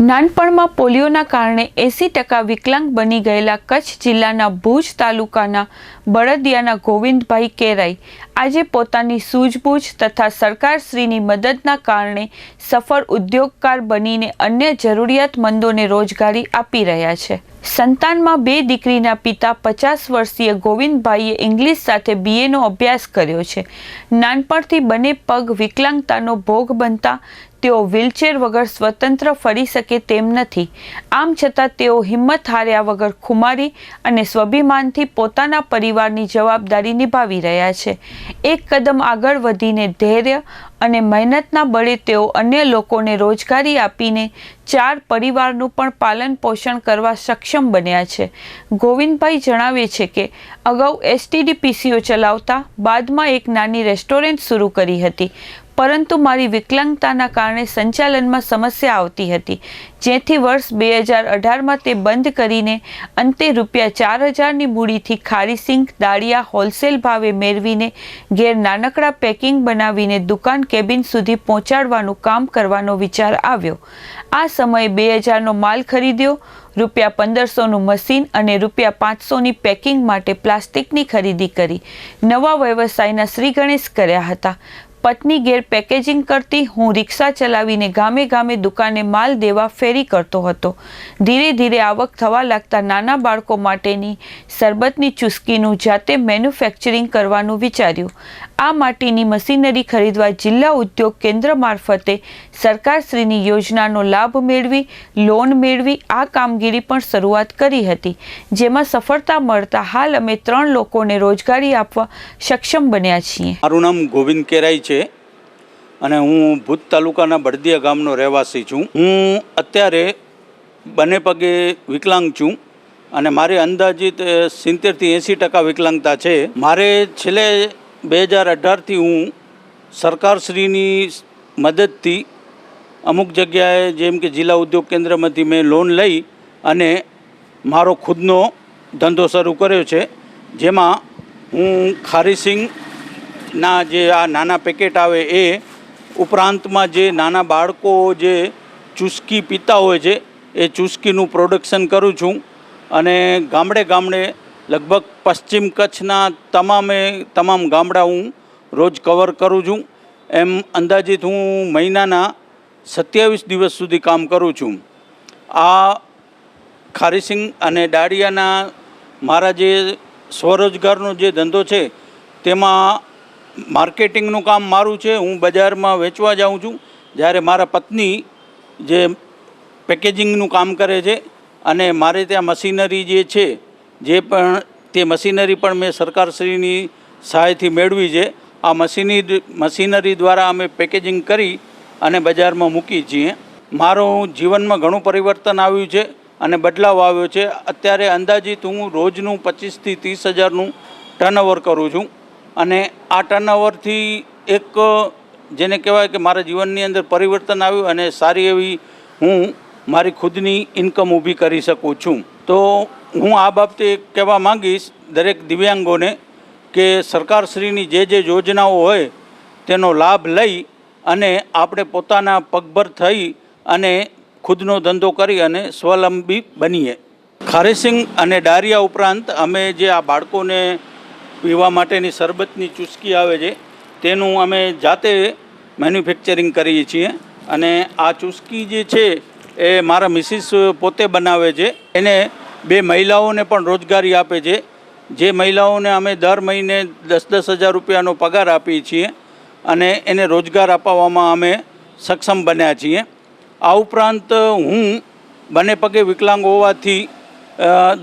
નાનપણમાં પોલિયોના કારણે એંસી ટકા વિકલાંગ બની ગયેલા કચ્છ જિલ્લાના ભુજ તાલુકાના બળદિયાના ગોવિંદભાઈ કેરાઈ આજે પોતાની સૂઝબૂઝ તથા સરકારશ્રીની મદદના કારણે સફળ ઉદ્યોગકાર બનીને અન્ય જરૂરિયાતમંદોને રોજગારી આપી રહ્યા છે. સંતાનમાં બે દીકરીના પિતા પચાસ વર્ષીય ગોવિંદભાઈએ ઇંગ્લિશ સાથે બીએનો અભ્યાસ કર્યો છે. નાનપણથી બંને પગ વિકલાંગતાનો ભોગ બનતા તેઓ વ્હીલચેર વગર સ્વતંત્ર ફરી શકે તેમ નથી. આમ છતાં તેઓ હિંમત હાર્યા વગર ખુમારી અને સ્વાભિમાનથી પોતાના પરિવારની જવાબદારી નિભાવી રહ્યા છે. એક કદમ આગળ વધીને ધૈર્ય અને મહેનતના બળે તેઓ અન્ય લોકોને રોજગારી આપીને ચાર પરિવારનું પણ પાલન પોષણ કરવા સક્ષમ બન્યા છે. ગોવિંદભાઈ જણાવે છે કે, અગાઉ એસટીડી પીસીઓ ચલાવતા બાદમાં એક નાની રેસ્ટોરન્ટ શરૂ કરી હતી. પરંતુ મારી વિકલાંગતાના કારણે સંચાલનમાં સમસ્યા આવતી હતી. જેથી વર્ષ બે હજાર અઢારમાં તે બંધ કરીને અંતે રૂપિયા ચાર હજારની મૂડીથી ખારીસિંગ દાળિયા, હોલસેલ ભાવે મેળવીને ઘેર નાનકડા પેકિંગ બનાવીને દુકાન કેબિન સુધી પહોંચાડવાનું કામ કરવાનો વિચાર આવ્યો. આ સમયે બે હજારનો માલ ખરીદ્યો, રૂપિયા પંદરસોનું મશીન અને રૂપિયા પાંચસોની પેકિંગ માટે પ્લાસ્ટિકની ખરીદી કરી. નવા વ્યવસાયના શ્રી ગણેશ કર્યા હતા. પત્ની ઘેર પેકેજિંગ કરતી હું રિક્ષા ચલાવીને ગામે ગામે દુકાને માલ દેવા ફેરી કરતો હતો. ધીરે ધીરે આવક થવા લાગતા નાના બાળકો માટેની શરબતની ચુસ્કીનું જાતે મેન્યુફેક્ચરિંગ કરવાનું વિચાર્યું. આ માટેની મશીનરી ખરીદવા જિલ્લા ઉદ્યોગ કેન્દ્ર મારફતે સરકારશ્રીની યોજનાનો લાભ મેળવી, લોન મેળવી આ કામગીરી પણ શરૂઆત કરી હતી, જેમાં સફળતા મળતા હાલ અમે ત્રણ લોકોને રોજગારી આપવા સક્ષમ બન્યા છીએ. મારું નામ ગોવિંદ કેરાઈ છે. અને હું ભૂત તાલુકાના બળદિયા ગામનો રહેવાસી છું. હું અત્યારે બંને પગે વિકલાંગ છું અને મારી અંદાજિત સિત્તેરથી એંસી ટકા વિકલાંગતા છે. મારે છેલ્લે બે હજાર અઢારથી હું સરકારશ્રીની મદદથી અમુક જગ્યાએ જેમ કે જિલ્લા ઉદ્યોગ કેન્દ્રમાંથી મેં લોન લઈ અને મારો ખુદનો ધંધો શરૂ કર્યો છે. જેમાં હું ખારીસિંગના જે આ નાના પેકેટ આવે એ ઉપરાંતમાં જે નાના બાળકો જે ચુસ્કી પીતા હોય છે, એ ચુસ્કીનું પ્રોડક્શન કરું છું. અને ગામડે ગામડે લગભગ પશ્ચિમ કચ્છના તમામે તમામ ગામડા હું રોજ કવર કરું છું. એમ અંદાજિત હું મહિનાના સત્યાવીસ દિવસ સુધી કામ કરું છું. આ ખારીસિંગ અને ડાળિયાના મારા જે સ્વરોજગારનો જે ધંધો છે, તેમાં માર્કેટિંગનું કામ મારું છે, હું બજારમાં વેચવા જાઉં છું. જ્યારે મારા પત્ની જે પેકેજિંગનું કામ કરે છે અને મારે ત્યાં મશીનરી જે છે, જે પણ તે મશીનરી પણ મેં સરકારશ્રીની સહાયથી મેળવી છે. આ મશીની મશીનરી દ્વારા અમે પેકેજિંગ કરી અને બજારમાં મૂકી છીએ. મારું જીવનમાં ઘણું પરિવર્તન આવ્યું છે અને બદલાવ આવ્યો છે. અત્યારે અંદાજિત હું રોજનું પચીસથી ત્રીસ હજારનું ટર્નઓવર કરું છું. અને આ ટર્નઓવરથી એક જેને કહેવાય કે મારા જીવનની અંદર પરિવર્તન આવ્યું અને સારી એવી હું મારી ખુદની ઇન્કમ ઊભી કરી શકું છું. તો હું આ બાબતે કહેવા માંગીશ દરેક દિવ્યાંગોને કે સરકારશ્રીની જે જે યોજનાઓ હોય તેનો લાભ લઈ અને આપણે પોતાના પગભર થઈ અને ખુદનો ધંધો કરી અને સ્વલંબી બનીએ. ખારેસિંગ અને ડારિયા ઉપરાંત અમે જે આ બાળકોને પીવા માટેની શરબતની ચુસ્કી આવે છે, તેનું અમે જાતે મેન્યુફેક્ચરિંગ કરીએ છીએ. અને આ ચુસ્કી જે છે, એ મારા મિસિસ પોતે બનાવે છે. એને બે મહિલાઓને પણ રોજગારી આપે છે. જે મહિલાઓને અમે દર મહિને દસ દસ હજાર રૂપિયાનો પગાર આપીએ છીએ અને એને રોજગાર અપાવવામાં અમે સક્ષમ બન્યા છીએ. આ ઉપરાંત હું બંને પગે વિકલાંગ હોવાથી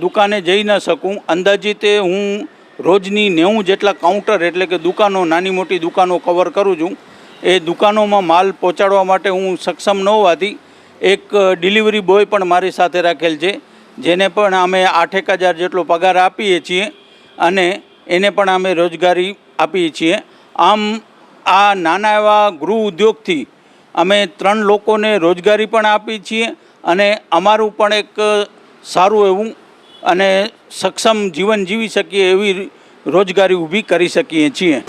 દુકાને જઈ ન શકું. અંદાજિતે હું રોજની નેવું જેટલા કાઉન્ટર એટલે કે દુકાનો, નાની મોટી દુકાનો કવર કરું છું. એ દુકાનોમાં માલ પહોંચાડવા માટે હું સક્ષમ ન હોવાથી એક ડિલિવરી બોય પણ મારી સાથે રાખેલ છે, જેને પણ અમે આઠેક હજાર જેટલો પગાર આપીએ છીએ અને એને પણ અમે રોજગારી આપીએ છીએ. આમ, આ નાના એવા ગૃહ ઉદ્યોગથી અમે ત્રણ લોકોને રોજગારી પણ આપીએ છીએ અને અમારું પણ એક સારું એવું અને સક્ષમ જીવન જીવી શકીએ એવી રોજગારી ઊભી કરી શકીએ છીએ.